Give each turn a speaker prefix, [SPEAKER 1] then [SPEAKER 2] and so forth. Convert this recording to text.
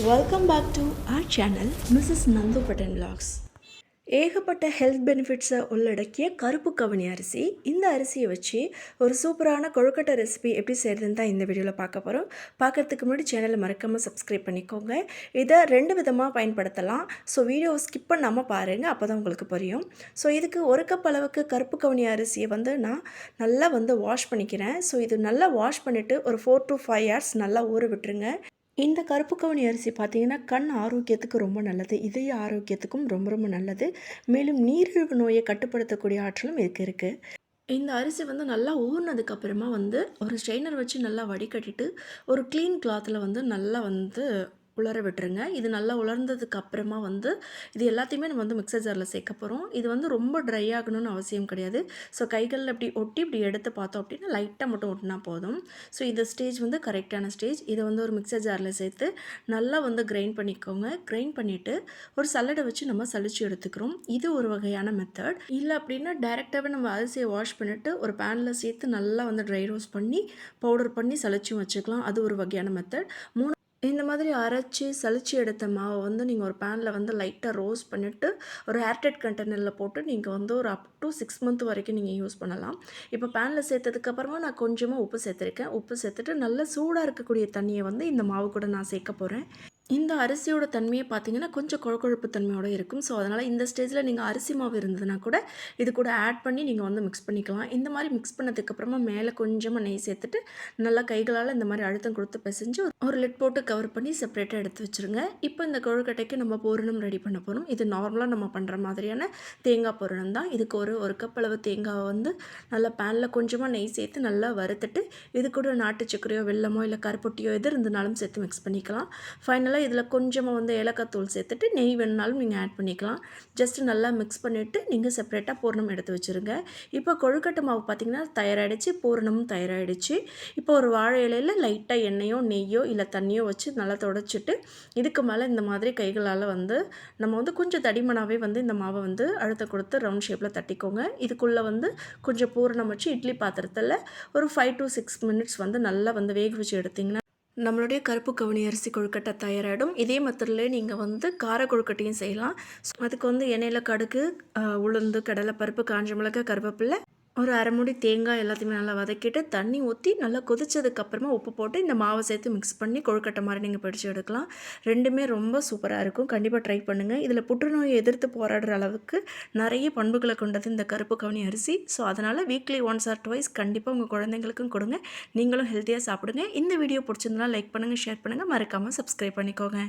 [SPEAKER 1] Welcome back to our channel Mrs Nandu button vlogs. ஏகப்பட்ட health பெனிஃபிட்ஸை உள்ளடக்கிய கருப்பு கவனி அரிசி. இந்த அரிசியை வச்சு ஒரு சூப்பரான கொழுக்கட்டை ரெசிபி எப்படி செய்கிறதுன்னு தான் இந்த வீடியோவில் பார்க்க போகிறோம் பார்க்கறதுக்கு முன்னாடி சேனலை மறக்காமல் சப்ஸ்கிரைப் பண்ணிக்கோங்க. இதை ரெண்டு விதமாக பயன்படுத்தலாம். ஸோ வீடியோவை ஸ்கிப் பண்ணாமல் பாருங்கள் அப்போ தான் உங்களுக்கு புரியும். ஸோ இதுக்கு ஒரு கப் அளவுக்கு கருப்பு கவனி அரிசியை வந்து நான் நல்லா வந்து வாஷ் பண்ணிக்கிறேன். ஸோ இது நல்லா வாஷ் பண்ணிவிட்டு ஒரு ஃபோர் டு ஃபைவ் ஹவர்ஸ் நல்லா ஊற விட்டுருங்க. இந்த கருப்பு கவுனி அரிசி பார்த்தீங்கன்னா கண் ஆரோக்கியத்துக்கு ரொம்ப நல்லது இதய ஆரோக்கியத்துக்கும் ரொம்ப ரொம்ப நல்லது. மேலும் நீரிழிவு நோயை கட்டுப்படுத்தக்கூடிய ஆற்றலும் இதுக்கு இருக்குது இந்த அரிசி வந்து நல்லா ஊறினதுக்கப்புறமா வந்து ஒரு ஸ்ட்ரெயினர் வச்சு நல்லா வடிகட்டிட்டு ஒரு க்ளீன் கிளாத்தில் வந்து நல்லா வந்து உலர விட்டுருங்க. இது நல்லா உலர்ந்ததுக்கு அப்புறமா வந்து இது எல்லாத்தையுமே நம்ம வந்து மிக்சர் ஜாரில் சேர்க்க போகிறோம் இது வந்து ரொம்ப ட்ரை ஆகணும்னு அவசியம் கிடையாது. ஸோ கைகளில் இப்படி ஒட்டி இப்படி எடுத்து பார்த்தோம் அப்படின்னா லைட்டாக மட்டும் ஒட்டினா போதும். ஸோ இந்த ஸ்டேஜ் வந்து கரெக்டான ஸ்டேஜ் இதை வந்து ஒரு மிக்சர் ஜாரில் சேர்த்து நல்லா வந்து கிரைண்ட் பண்ணிக்கோங்க. கிரைண்ட் பண்ணிவிட்டு ஒரு சல்லடை வச்சு நம்ம சளிச்சு எடுத்துக்கிறோம். இது ஒரு வகையான மெத்தட் இல்லை அப்படின்னா டேரெக்டாகவே நம்ம அரிசியை வாஷ் பண்ணிவிட்டு ஒரு பேனில் சேர்த்து நல்லா வந்து ட்ரை ரோஸ்ட் பண்ணி பவுடர் பண்ணி சலிச்சும் வச்சுக்கலாம். அது ஒரு வகையான மெத்தட் மூணு இந்த மாதிரி அரைச்சி சலிச்சு எடுத்த மாவை வந்து நீங்கள் ஒரு பேனில் வந்து லைட்டாக ரோஸ்ட் பண்ணிவிட்டு ஒரு ஏர்டெட் கண்டெய்னரில் போட்டு நீங்கள் வந்து ஒரு அப் டு சிக்ஸ் மந்த் வரைக்கும் நீங்கள் யூஸ் பண்ணலாம். இப்போ பேனில் சேர்த்ததுக்கப்புறமா நான் கொஞ்சமாக உப்பு சேர்த்துருக்கேன். உப்பு சேர்த்துட்டு நல்லா சூடாக இருக்கக்கூடிய தண்ணியை வந்து இந்த மாவு கூட நான் சேர்க்க போகிறேன் இந்த அரிசியோட தன்மையை பார்த்தீங்கன்னா கொஞ்சம் குழக்குழப்பு தன்மையோடு இருக்கும். ஸோ அதனால் இந்த ஸ்டேஜில் நீங்கள் அரிசி மாவு இருந்ததுன்னா கூட இது கூட ஆட் பண்ணி நீங்கள் வந்து மிக்ஸ் பண்ணிக்கலாம். இந்த மாதிரி மிக்ஸ் பண்ணதுக்கப்புறமா மேலே கொஞ்சமாக நெய் சேர்த்துட்டு நல்லா கைகளால் இந்த மாதிரி அழுத்தம் கொடுத்து பிசைஞ்சு ஒரு- லிட் போட்டு கவர் பண்ணி செப்பரேட்டாக எடுத்து வச்சுருங்க. இப்போ இந்த கொழுக்கட்டைக்கு நம்ம பூரணம் ரெடி பண்ண போகிறோம் இது நார்மலாக நம்ம பண்ணுற மாதிரியான தேங்காய் பூரணம் தான். இதுக்கு ஒரு ஒரு கப் அளவு தேங்காவை வந்து நல்லா பேனில் கொஞ்சமாக நெய் சேர்த்து நல்லா வறுத்துட்டு இது கூட நாட்டு சர்க்கரையோ வெல்லமோ இல்லை கருப்பொட்டியோ எது இருந்தாலும் சேர்த்து மிக்ஸ் பண்ணிக்கலாம். ஃபைனல் ஃபைனலாக இதில் கொஞ்சமாக வந்து ஏலக்காய் தூள் சேர்த்துட்டு நெய் வேணுனாலும் நீங்கள் ஆட் பண்ணிக்கலாம். ஜஸ்ட் நல்லா மிக்ஸ் பண்ணிவிட்டு நீங்கள் செப்பரேட்டாக பூரணம் எடுத்து வச்சுருங்க. இப்போ கொழுக்கட்டை மாவு பார்த்திங்கன்னா தயாராகிடுச்சு பூரணமும் தயாராகிடுச்சு இப்போ ஒரு வாழை இலையில் லைட்டாக எண்ணெயோ நெய்யோ இல்லை தண்ணியோ வச்சு நல்லா தொடச்சிட்டு இதுக்கு மேலே இந்த மாதிரி கைகளால் வந்து நம்ம வந்து கொஞ்சம் தடிமனாகவே வந்து இந்த மாவை வந்து அழுத்த கொடுத்து ரவுண்ட் ஷேப்பில் தட்டிக்கோங்க. இதுக்குள்ளே வந்து கொஞ்சம் பூரணம் வச்சு இட்லி பாத்திரத்தில் ஒரு ஃபைவ் டு சிக்ஸ் மினிட்ஸ் வந்து நல்லா வந்து வேக வச்சு எடுத்திங்கன்னா நம்மளுடைய கருப்பு கவுனி அரிசி கொழுக்கட்டை தயாராகிடும் இதே மெத்தடில் நீங்கள் வந்து கார கொழுக்கட்டையும் செய்யலாம். ஸோ அதுக்கு வந்து எண்ணெயில் கடுகு உளுந்து கடலைப்பருப்பு காஞ்ச மிளகாய் கருவேப்பிலை ஒரு அரை மூடி தேங்காய் எல்லாத்தையுமே நல்லா வதக்கிட்டு தண்ணி ஊற்றி நல்லா கொதிச்சதுக்கப்புறமா உப்பு போட்டு இந்த மாவை சேர்த்து மிக்ஸ் பண்ணி கொழுக்கட்டை மாதிரி நீங்கள் பிடிச்சி எடுக்கலாம். ரெண்டுமே ரொம்ப சூப்பராக இருக்கும். கண்டிப்பாக ட்ரை பண்ணுங்கள் இதில் புற்றுநோயை எதிர்த்து போராடுற அளவுக்கு நிறைய பண்புகளை கொண்டது இந்த கருப்பு கவனி அரிசி. ஸோ அதனால் வீக்லி ஒன்ஸ் ஆர் டுவைஸ் கண்டிப்பாக உங்கள் குழந்தைங்களுக்கும் கொடுங்க. நீங்களும் ஹெல்த்தியாக சாப்பிடுங்க. இந்த வீடியோ பிடிச்சிருந்தனா லைக் பண்ணுங்கள் ஷேர் பண்ணுங்கள் மறக்காமல் சப்ஸ்கிரைப் பண்ணிக்கோங்க.